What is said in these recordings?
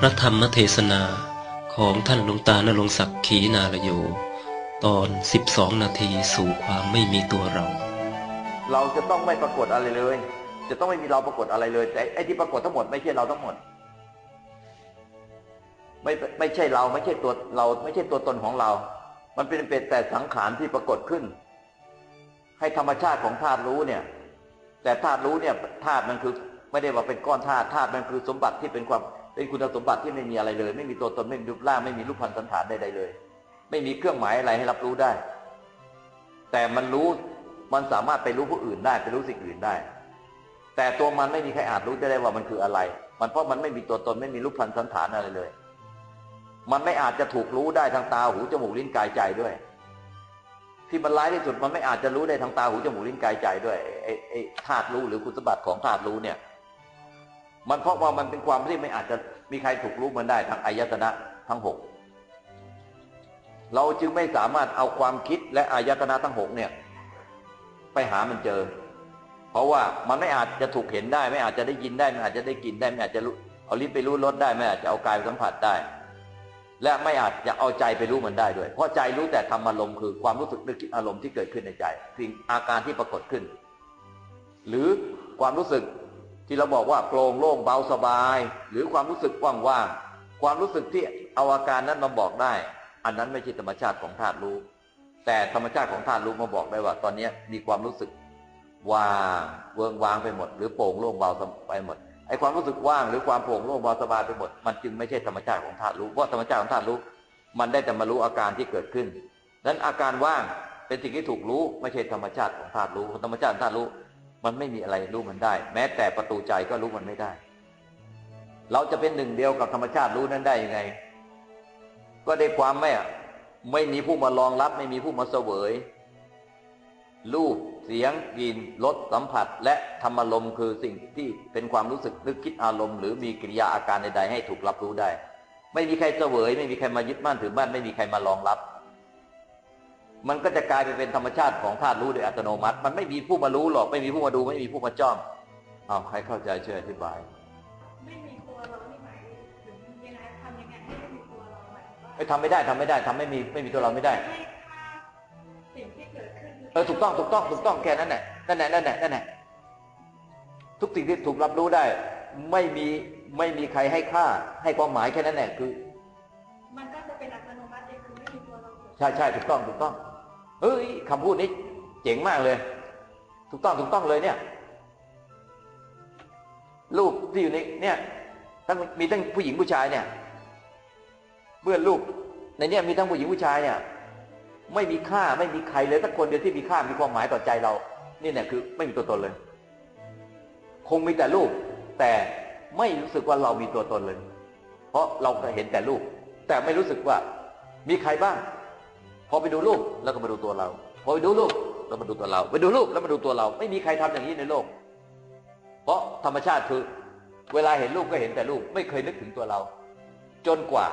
พระธรรมเทศนาของท่านหลวงตาณรงศักดิ์ขีนาลโย ตอน 12 นาทีสู่ความไม่มีตัวเรา เราจะต้องไม่ปรากฏอะไรเลย จะต้องไม่มีเราปรากฏอะไรเลย แต่ไอ้ที่ปรากฏทั้งหมดไม่ใช่เราทั้งหมด ไม่ไม่ใช่เราไม่ใช่ตัวเรา ไม่ใช่ตัวตนของเรา มันเป็นเป็นแต่สังขารที่ปรากฏขึ้น ให้ธรรมชาติของธาตุรู้เนี่ย แต่ธาตุรู้เนี่ยธาตุมันคือ ไม่ได้ว่าเป็นก้อนธาตุธาตุมันคือสมบัติที่เป็นความ เป็นคุณสมบัติที่ไม่มีอะไรเลย ไม่มีตัวตนไม่มีรูปร่างไม่มีรูปพันธ์สันฐานใดๆเลย ไม่มีเครื่องหมายอะไรให้รับรู้ได้ แต่มันรู้มันสามารถไปรู้ผู้อื่นได้ไปรู้สิ่งอื่นได้ แต่ตัวมันไม่มีใครอาจรู้ได้ว่ามันคืออะไร มันเพราะมันไม่มีตัวตนไม่มีรูปพันธ์สันฐานอะไรเลย มันไม่อาจจะถูกรู้ได้ทางตาหูจมูกลิ้นกายใจด้วย ที่มันร้ายที่สุดมันไม่อาจจะรู้ได้ทางตาหูจมูกลิ้นกายใจด้วยไอ้ไอ้ธาตุรู้หรือคุณสมบัติของธาตุรู้เนี่ย มันเพราะว่ามันเป็นความที่ไม่อาจจะมีใครถูกรู้มันได้ทางอายตนะทั้งหกเราจึงไม่สามารถเอาความคิดและอายตนะทั้งหกเนี่ย ไปหามันเจอ เพราะว่ามันไม่อาจจะถูกเห็นได้ ไม่อาจจะได้ยินได้ไม่อาจจะได้กลิ่นได้ไม่อาจจะเอาลิ้นไปรู้รสได้ ไม่อาจจะเอากายไปสัมผัสได้ และไม่อาจจะเอาใจไปรู้มันได้ด้วย เพราะใจรู้แต่ธรรมอารมณ์คือความรู้สึกนึกคิดอารมณ์ที่เกิดขึ้นในใจสิ่งอาการที่ปรากฏขึ้น หรือความรู้สึก ที่เราบอกว่าโปร่งโล่งเบาสบาย หรือความรู้สึกว่างๆความรู้สึกที่เอาอาการนั้นมาบอกได้ อันนั้นไม่ใช่ธรรมชาติของธาตุรู้ แต่ธรรมชาติของธาตุรู้มาบอกได้ว่า ตอนนี้มีความรู้สึกว่างเวิงวางไปหมด หรือโปร่งโล่งเบาไปหมดไอ้ความรู้สึกว่างหรือความโปร่งโล่งเบาสบายไปหมดมันจึงไม่ใช่ธรรมชาติของธาตุรู้เพราะธรรมชาติของธาตุรู้ มันได้แต่มารู้อาการที่เกิดขึ้นนั้นอาการว่างเป็นสิ่งที่ถูกรู้ไม่ใช่ธรรมชาติของธาตุรู้ธรรมชาติของธาตุรู้ มันไม่มีอะไรรู้มันได้ แม้แต่ประตูใจก็รู้มันไม่ได้ เราจะเป็นหนึ่งเดียวกับธรรมชาติรู้นั้นได้ยังไง ก็ได้ความไม่ไม่มีผู้มารองรับ ไม่มีผู้มาเสวยรูปเสียงกลิ่นรสสัมผัส และธรรมอารมคือสิ่งที่เป็นความรู้สึกนึกคิดอารมณ์หรือมีกิริยาอาการใดๆให้ถูกรับรู้ได้ ไม่มีใครเสวย ไม่มีใครมายึดมั่นถือมั่นไม่มีใครมารองรับ มันก็จะกลายไปเป็นธรรมชาติของธาตุรู้โดยอัตโนมัติ มันไม่มีผู้มารู้หรอกไม่มีผู้มาดู ไม่มีผู้มาจ้องเอาใครเข้าใจช่วยอธิบาย ไม่มีตัวเราที่หมายถึงยังไงทำยังไงให้ไม่มีตัวเราหมายถึงว่าไม่ทำไม่ได้ทำไม่ได้ทำไม่มีไม่มีตัวเราไม่ได้ให้ค่าสิ่งที่เกิดขึ้นเออถูกต้องถูกต้องถูกต้องแค่นั้นแหละนั่นแหละนั่นแหละนั่นแหละทุกสิ่งที่ถูกรับรู้ได้ ไม่มีไม่มีใครให้ค่า ให้ความหมายแค่นั้นแหละคือ มันก็จะเป็นอัตโนมัติเองคือไม่มีตัวเราเกิดใช่ใช่ถูกต้องถูกต้อง เฮ้ยคำพูดนี้เจ๋งมากเลย ถูกต้องถูกต้องเลยเนี่ย รูปที่อยู่ในเนี่ยทั้งมีทั้งผู้หญิงผู้ชายเนี่ยเมื่อรูปในเนี่ยมีทั้งผู้หญิงผู้ชายเนี่ย ไม่มีค่าไม่มีใครเลยสักคนเดียวที่มีค่ามีความหมายต่อใจเรา นี่เนี่ยคือ ไม่มีตัวตนเลย คงมีแต่รูป แต่ไม่รู้สึกว่าเรามีตัวตนเลย เพราะเราเห็นแต่รูป แต่ไม่รู้สึกว่ามีใครบ้าง พอไปดูรูปแล้วก็มาดูตัวเรา พอไปดูรูปแล้วมาดูตัวเรา ไปดูรูปแล้วมาดูตัวเรา ไม่มีใครทำอย่างนี้ในโลก เพราะธรรมชาติคือ เวลาเห็นรูปก็เห็นแต่รูป ไม่เคยนึกถึงตัวเรา จนกว่า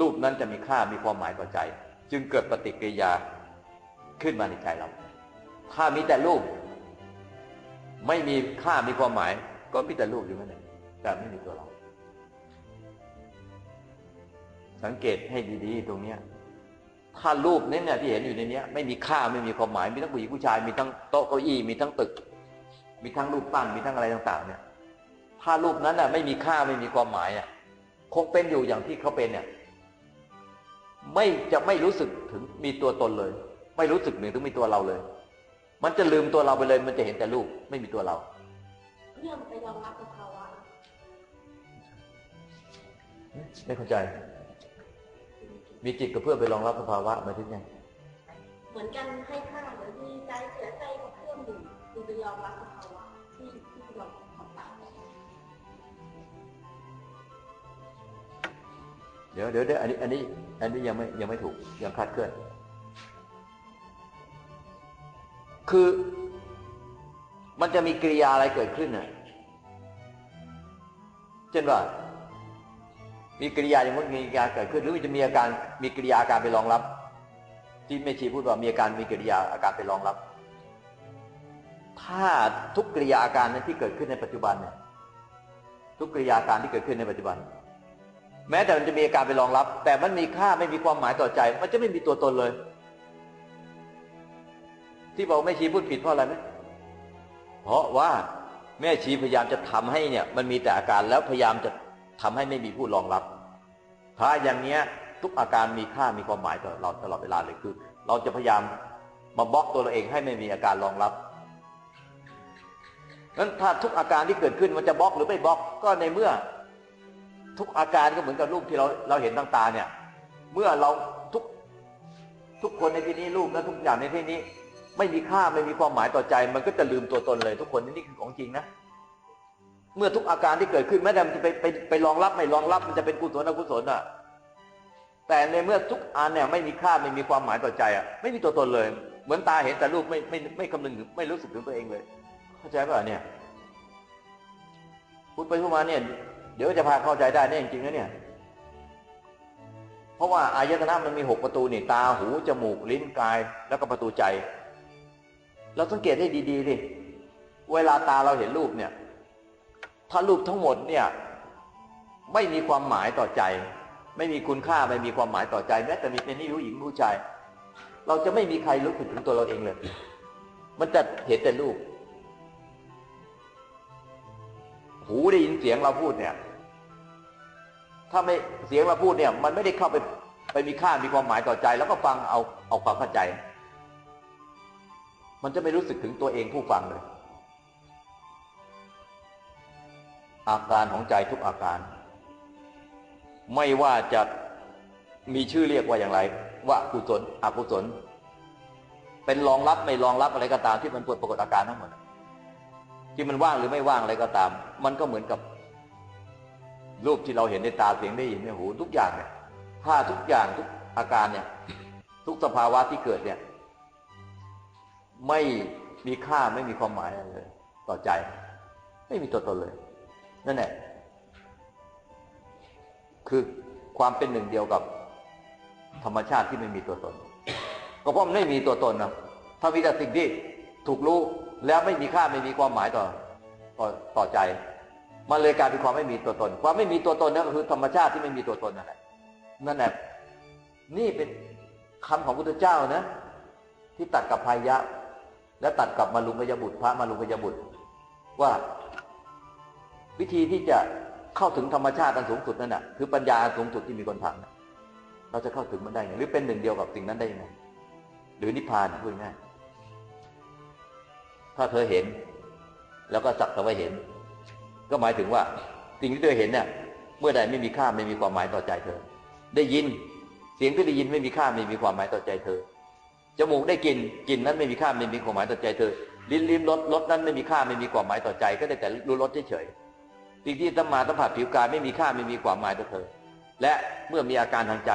รูปนั้นจะมีค่ามีความหมายต่อใจ จึงเกิดปฏิกิริยาขึ้นมาในใจเรา ถ้ามีแต่รูป ไม่มีค่ามีความหมาย ก็มีแต่รูปอยู่นั่นเองแต่ไม่มีตัวเรา สังเกตให้ดีๆ ตรงเนี้ย ถ้ารูปนี้เนี่ยที่เห็นอยู่ในเนี้ยไม่มีค่าไม่มีความหมายมีทั้งผู้หญิงผู้ชายมีทั้งโต๊ะเก้าอี้มีทั้งตึก มีทั้งรูปปั้นมีทั้งอะไรต่าง ๆ เนี่ย ถ้ารูปนั้นน่ะ ไม่มีค่าไม่มีความหมายอะคงเป็นอยู่อย่างที่เขาเป็นเนี่ย ไม่จะไม่รู้สึกถึงมีตัวตนเลย ไม่รู้สึกหนึ่งถึงมีตัวเราเลย มันจะลืมตัวเราไปเลย มันจะเห็นแต่รูปไม่มีตัวเราเรื่องไปยอมรับสภาวะไม่เข้าใจ มีจิตกับเพื่อไปรองรับสภาวะมายถึงไงเหมือนกันให้ค่าเหมือนดีใจเสียใจกับเครื่องดื่มคือไปยอมรับสภาวะที่ที่เราของตาเดี๋ยวเดี๋ยวเดี๋ยวอันนี้อันนี้อันนี้ยังไม่ยังไม่ถูกยังคลาดเคลื่อน คือมันจะมีกิริยาอะไรเกิดขึ้นน่ะ เช่นว่า มีกิริยาอย่างนู้นมีกิริยาเกิดขึ้น หรือมันจะมีอาการมีกิริยาอาการไปรองรับ ที่แม่ชีพูดว่ามีอาการมีกิริยาอาการไปรองรับ ถ้าทุกกิริยาอาการนั้นที่เกิดขึ้นในปัจจุบันเนี่ยทุกกิริยาอาการที่เกิดขึ้นในปัจจุบัน แม้แต่มันจะมีอาการไปรองรับ แต่มันมีค่าไม่มีความหมายต่อใจ มันจะไม่มีตัวตนเลย ที่บอกแม่ชีพูดผิดเพราะอะไรไหมเพราะว่าแม่ชีพยายามจะทำให้เนี่ย มันมีแต่อาการแล้วพยายามจะ ทำให้ไม่มีผู้รองรับถ้าอย่างเนี้ยทุกอาการมีค่ามีความหมายต่อเราตลอดเวลาเลยคือ เราจะพยายามมาบล็อกตัวเราเองให้ไม่มีอาการรองรับนั้นถ้าทุกอาการที่เกิดขึ้นมันจะบล็อกหรือไม่บล็อกก็ในเมื่อ ทุกอาการก็เหมือนกับรูปที่เราเราเห็นต่างๆเนี่ย เมื่อเราทุกทุกคนในที่นี้รูปและทุกอย่างในที่นี้ ไม่มีค่าไม่มีความหมายต่อใจ มันก็จะลืมตัวตนเลย ทุกคนนี่คือของจริงนะ เมื่อทุกอาการที่เกิดขึ้นแม้แต่มันจะไปไปไปรองรับไม่รองรับมันจะเป็นกุศลอกุศลอะ แต่ในเมื่อทุกอันเนี่ยไม่มีค่าไม่มีความหมายต่อใจอะไม่มีตัวตนเลย เหมือนตาเห็นแต่รูปไม่ไม่ไม่คำนึงถึงไม่รู้สึกถึงตัวเองเลย เข้าใจป่ะเนี่ยพูดไปพูดมาเนี่ย เดี๋ยวจะพาเข้าใจได้เนี่ยจริงๆนะเนี่ย เพราะว่าอายตนะมันมีหกประตูนี่ตาหูจมูกลิ้นกาย แล้วก็ประตูใจ เราสังเกตให้ดีๆสิเวลาตาเราเห็นรูปเนี่ย ถ้ารูปทั้งหมดเนี่ยไม่มีความหมายต่อใจ ไม่มีคุณค่าไม่มีความหมายต่อใจแม้แต่มีเป็นนี่รู้หญิงรู้ชาย เราจะไม่มีใครรู้สึกถึงตัวเราเองเลย มันจะเห็นแต่รูป หูได้ยินเสียงเราพูดเนี่ย ถ้าไม่เสียงเราพูดเนี่ย มันไม่ได้เข้าไปไปมีค่ามีความหมายต่อใจ แล้วก็ฟังเอาเอาความเข้าใจ มันจะไม่รู้สึกถึงตัวเองผู้ฟังเลย อาการของใจทุกอาการ ไม่ว่าจะมีชื่อเรียกว่าอย่างไร ว่ากุศลอกุศล เป็นรองรับไม่รองรับอะไรก็ตามที่มันปวดปรากฏอาการทั้งหมดที่มันว่างหรือไม่ว่างอะไรก็ตาม มันก็เหมือนกับ รูปที่เราเห็นในตาเสียงได้ยินในหูทุกอย่างเนี่ยถ้าทุกอย่างทุกอาการเนี่ย ทุกสภาวะที่เกิดเนี่ย ไม่มีค่าไม่มีความหมายอะไรเลย ต่อใจ ไม่มีตัวตนเลย นั่นแหละคือความเป็นหนึ่งเดียวกับธรรมชาติที่ไม่มีตัวตน ก็เพราะมันไม่มีตัวตนนะถ้ามีแต่สิ่งที่ถูกรู้แล้วไม่มีค่าไม่มีความหมายต่อต่อต่อใจ มันเลยกลายเป็นความไม่มีตัวตน ความไม่มีตัวตนนั่นก็คือธรรมชาติที่ไม่มีตัวตนนั่นแหละนั่นแหละนี่เป็นคำของพุทธเจ้านะ ที่ตัดกับพายะ และตัดกับมาลุงกยบุตรพระมาลุงกยบุตรว่า วิธีที่จะเข้าถึงธรรมชาติอันสูงสุดนั่นน่ะคือปัญญาสูงสุดที่มีคนทำเราจะเข้าถึงมันได้ไงหรือเป็นหนึ่งเดียวกับสิ่งนั้นได้ยังไงหรือนิพพานพูดง่ายถ้าเธอเห็น แล้วก็สักแต่ว่าเห็น ก็หมายถึงว่าสิ่งที่เธอเห็นเนี่ยเมื่อใดไม่มีค่าไม่มีความหมายต่อใจเธอ ได้ยินเสียงที่ได้ยินไม่มีค่าไม่มีความหมายต่อใจเธอจมูกได้กลิ่นกลิ่นนั้นไม่มีค่าไม่มีความหมายต่อใจเธอลิ้นลิ้มรสรสนั้นไม่มีค่าไม่มีความหมายต่อใจ ก็ได้แต่รู้รสเฉยๆ สิ่งที่สัมมาสัมผัสผิวกายไม่มีค่าไม่มีความหมายต่อเธอ และเมื่อมีอาการทางใจ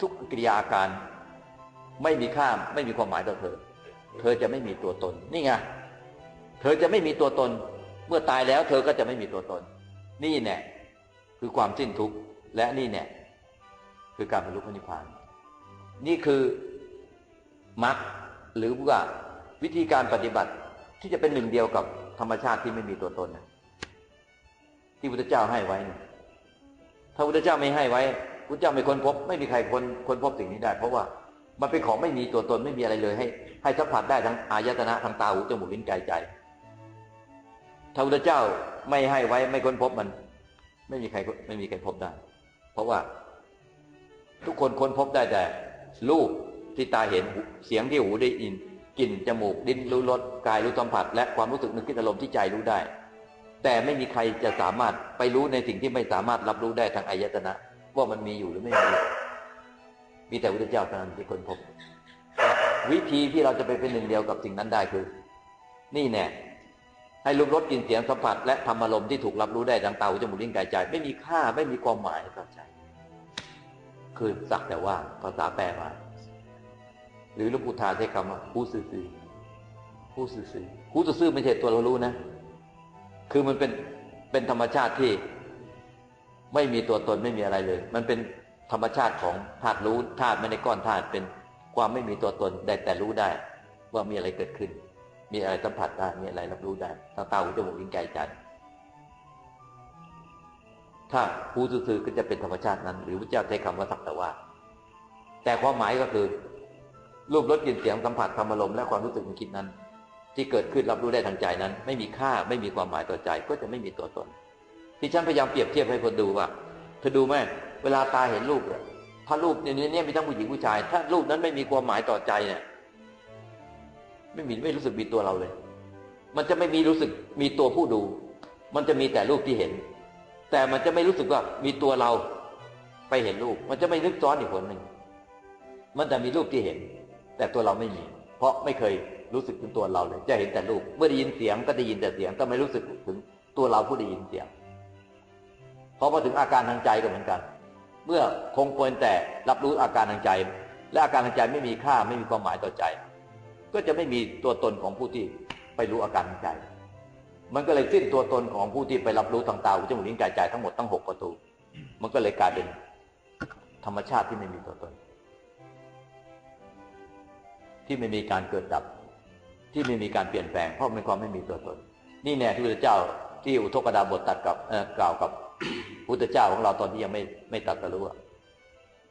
ทุกกิริยาอาการไม่มีค่าไม่มีความหมายต่อเธอ เธอจะไม่มีตัวตน นี่ไง เธอจะไม่มีตัวตน เมื่อตายแล้ว เธอก็จะไม่มีตัวตน นี่แน่คือความสิ้นทุกข์ และนี่แน่คือการบรรลุพระนิพพาน นี่คือมรรคหรือว่าวิธีการปฏิบัติที่จะเป็นหนึ่งเดียวกับธรรมชาติที่ไม่มีตัวตนนะ ที่พุทธเจ้าให้ไว้ถ้าพุทธเจ้าไม่ให้ไว้พุทธเจ้าไม่ค้นพบ ไม่มีใครค้นค้นพบสิ่งนี้ได้ เพราะว่ามันเป็นของไม่มีตัวตนไม่มีอะไรเลย ให้ ให้สัมผัสได้ทั้งอายตนะทางตาหูจมูกลิ้นกายใจถ้าพุทธเจ้าไม่ให้ไว้ไม่ค้นพบมัน ไม่มีใครไม่มีใครพบได้ เพราะว่า ทุกคนค้นพบได้แต่รูปที่ตาเห็นเสียงที่หูได้ยินกลิ่นจมูกดิ้นรู้รสกายรู้สัมผัส และความรู้สึกนึกคิดอารมณ์ที่ใจรู้ได้ แต่ไม่มีใครจะสามารถไปรู้ในสิ่งที่ไม่สามารถรับรู้ได้ทางอายตนะ ว่ามันมีอยู่หรือไม่มี มีแต่พระเจ้าเท่านั้นที่คนพบ วิธีที่เราจะไปเป็นหนึ่งเดียวกับสิ่งนั้นได้คือ นี่แน่ให้รูปรสกลิ่นเสียงสัมผัสและธรรมอารมณ์ที่ถูกรับรู้ได้ทางตาหูจมูกลิ้นกายใจไม่มีค่าไม่มีความหมายต่อใจ คือสักแต่ว่าภาษาแปลมาหรือหลวงปู่ทาใช้คำว่าผู้ซื่อผู้ซื่อผู้ซื่อไม่ใช่ตัวเรารู้นะ คือมันเป็นเป็นธรรมชาติที่ไม่มีตัวตนไม่มีอะไรเลย มันเป็นธรรมชาติของธาตุรู้ธาตุไม่ในก้อนธาตุเป็นความไม่มีตัวตนได้แต่รู้ได้ ว่ามีอะไรเกิดขึ้น มีอะไรสัมผัสได้มีอะไรรับรู้ได้ตาตาหูจมูกลิ้นกายใจถ้ารู้ซื่อก็จะเป็นธรรมชาตินั้น หรือพระเจ้าใช้คำว่าสักแต่ว่า แต่ความหมายก็คือ รูปรสกลิ่นเสียงสัมผัสธรรมอารมและความรู้สึกนึกคิดนั้น ที่เกิดขึ้นรับรู้ได้ทางใจนั้น ไม่มีค่าไม่มีความหมายต่อใจก็จะไม่มีตัวตน ที่ฉันพยายามเปรียบเทียบให้คนดูว่าเธอดูไหมเวลาตาเห็นรูปเนี่ยถ้ารูปในนี้เนี่ยมีทั้งผู้หญิงผู้ชาย ถ้ารูปนั้นไม่มีความหมายต่อใจเนี่ย ไม่มีไม่รู้สึกมีตัวเราเลย มันจะไม่มีรู้สึกมีตัวผู้ดู มันจะมีแต่รูปที่เห็น แต่มันจะไม่รู้สึกว่ามีตัวเราไปเห็นรูป มันจะไม่นึกซ้อนอีกคนหนึ่งมันจะมีรูปที่เห็น แต่ตัวเราไม่มี เพราะไม่เคยรู้สึกถึงตัวเราเลย จะเห็นแต่รูปเมื่อได้ยินเสียงก็ได้ยินแต่เสียง ก็ไม่รู้สึกถึงตัวเราผู้ได้ยินเสียงพอมาถึงอาการทางใจก็เหมือนกัน เมื่อคงเป็นแต่รับรู้อาการทางใจ และอาการทางใจไม่มีค่าไม่มีความหมายต่อใจ ก็จะไม่มีตัวตนของผู้ที่ไปรู้อาการทางใจ มันก็เลยสิ้นตัวตนของผู้ที่ไปรับรู้ทางตาหูจมูกลิ้นกายใจทั้งหมดทั้งหกประตู มันก็เลยกลายเป็นธรรมชาติที่ไม่มีตัวตน ที่ไม่มีการเกิดดับ ที่ไม่มีการเปลี่ยนแปลงเพราะเป็นความไม่มีตัวตน นี่แน่ที่พระเจ้าที่อุทกดาบทตัดกับเอ่อกล่าวกับพุทธเจ้าของเราตอนที่ยังไม่ไม่ตัดสรู้อะ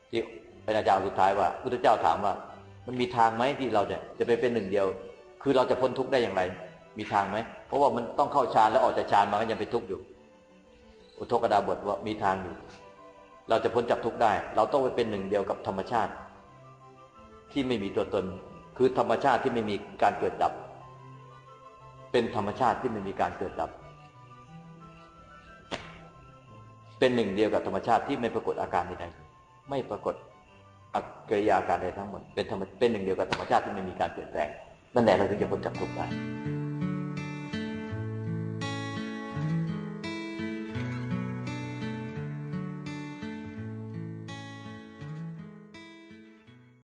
ที่เป็นอาจารย์สุดท้ายว่าพุทธเจ้าถามว่า มันมีทางไหมที่เราเนี่ยจะไปเป็นหนึ่งเดียว คือเราจะพ้นทุกข์ได้อย่างไร มีทางไหมเพราะว่ามันต้องเข้าฌานแล้วออกจากฌานมาก็ยังเป็นทุกข์อยู่ อุทกดาบทว่ามีทางอยู่ เราจะพ้นจากทุกข์ได้ เราต้องไปเป็นหนึ่งเดียวกับธรรมชาติ ที่ไม่มีตัวตน คือธรรมชาติที่ไม่มีการเกิดดับ เป็นธรรมชาติที่ไม่มีการเกิดดับ เป็นหนึ่งเดียวกับธรรมชาติที่ไม่ปรากฏอาการใดๆไม่ปรากฏอากิริยาการใดทั้งหมด เป็นธรรมเป็นหนึ่งเดียวกับธรรมชาติที่ไม่มีการเปลี่ยนแปลงนั่นแหละเราถึงจะพ้นจากทุกข์ได้